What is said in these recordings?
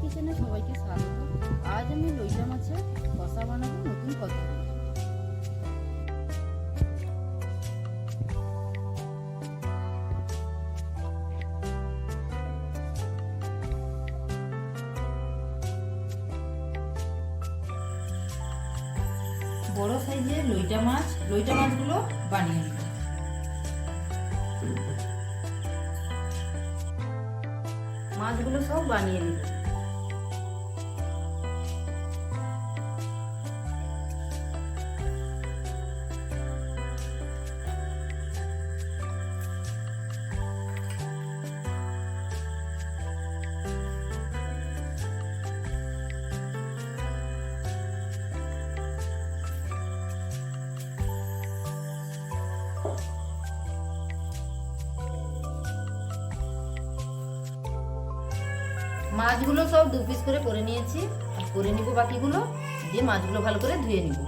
কিচেনে সবাইকে স্বাগত। আজ আমি লইটা মাছের কষা বানাবো নতুন বড় সাইজের লইটা মাছ, লইটা মাছগুলো বানিয়ে নিব। মাছগুলো সব বানিয়ে নিব মাছগুলো সব দু পিস করে করে নিয়েছি। করে নিব বাকিগুলো, দিয়ে মাছগুলো ভালো করে ধুয়ে নিব।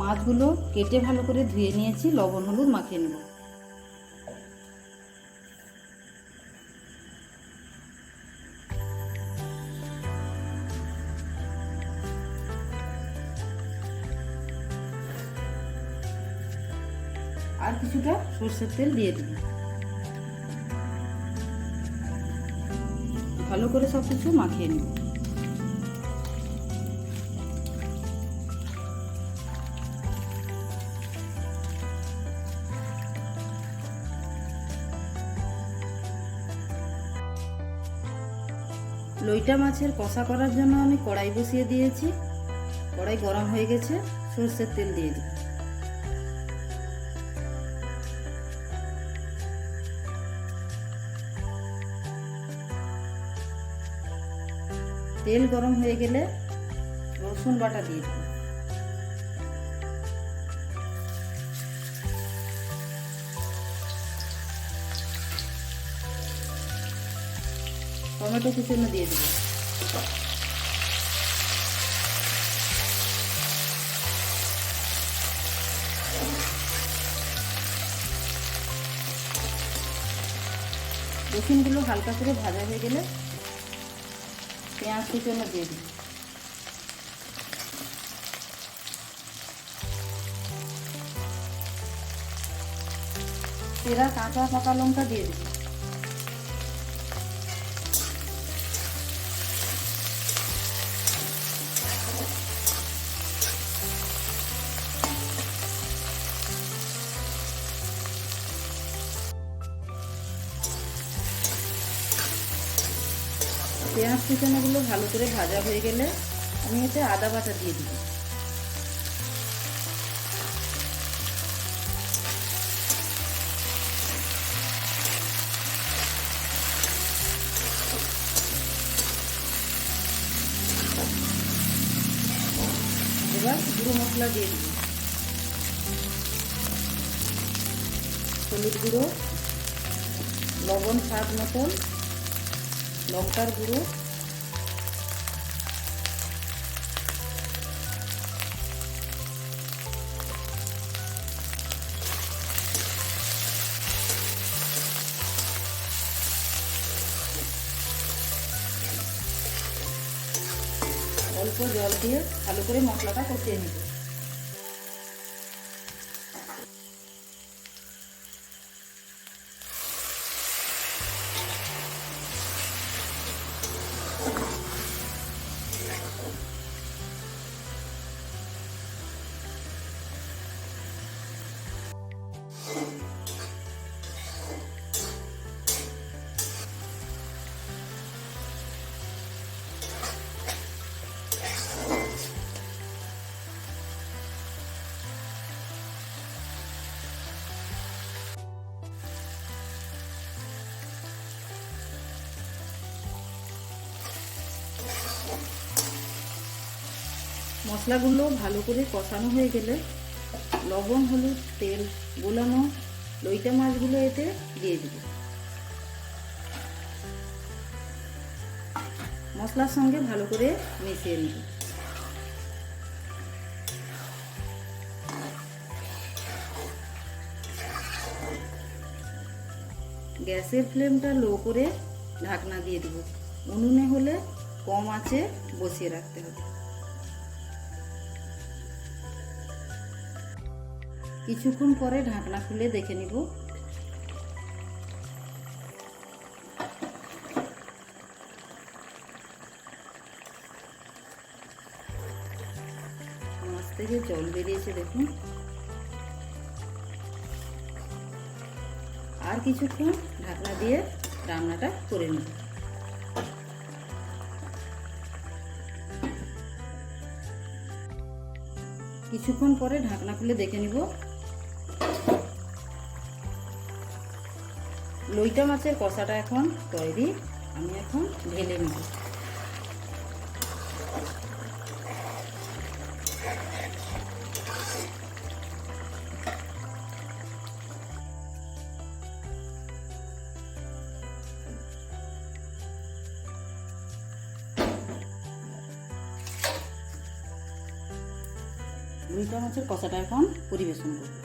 মাছগুলো কেটে ভালো করে ধুয়ে নিয়েছি, লবণ, হলুদ মাখিয়ে নেব। আর কিছুটা সর্ষের তেল দিয়ে দিবি ভালো করে সব কিছু মাখিয়ে নিব লইটা মাছের কষা করার জন্য আমি কড়াই বসিয়ে দিয়েছি। কড়াই গরম হয়ে গেছে, সর্ষের তেল দিয়ে দিই তেল গরম হয়ে গেলে রসুন বাটা দিয়ে দেবো। টমেটো কুচুনো দিয়ে দেবো। রসুনগুলো হালকা করে ভাজা হয়ে গেলে পেঁয়াজ কুচনো দিয়ে দিই। সেরা কাঁচা পাকা লঙ্কা দিয়ে দিই পেঁয়াজ কুচানোগুলো ভালো করে ভাজা হয়ে গেলে আমি এতে আদা বাটা দিয়ে দিব। এবার গুঁড়ো মশলা দিয়ে হলুদ গুঁড়ো, লবণ স্বাদ মতন। লঙ্কার গুঁড়ো। অল্প জল দিয়ে ভালো করে মশলাটা কষিয়ে নিব। মশলাগুলো ভালো করে কষানো হয়ে গেলে লবণ, হলুদ, তেল গোলানো লইটা মাছগুলো এতে দিয়ে দিব। মশলার সঙ্গে ভালো করে মিশিয়ে নিব। গ্যাসের ফ্লেমটা লো করে ঢাকনা দিয়ে দেবো। উনুনে হলে কম আঁচে বসিয়ে রাখতে হবে। কিছুক্ষণ পরে ঢাকনা খুলে দেখে নিব। মাছ থেকে জল বেরিয়েছে দেখুন। আর কিছুক্ষণ ঢাকনা দিয়ে রান্নাটা করে নিব। কিছুক্ষণ পরে ঢাকনা খুলে দেখে নিব। লইটা মাছের কষাটা এখন তৈরি। আমি এখন ঢেলে নিব। লইটা মাছের কষাটা এখন পরিবেশন করব।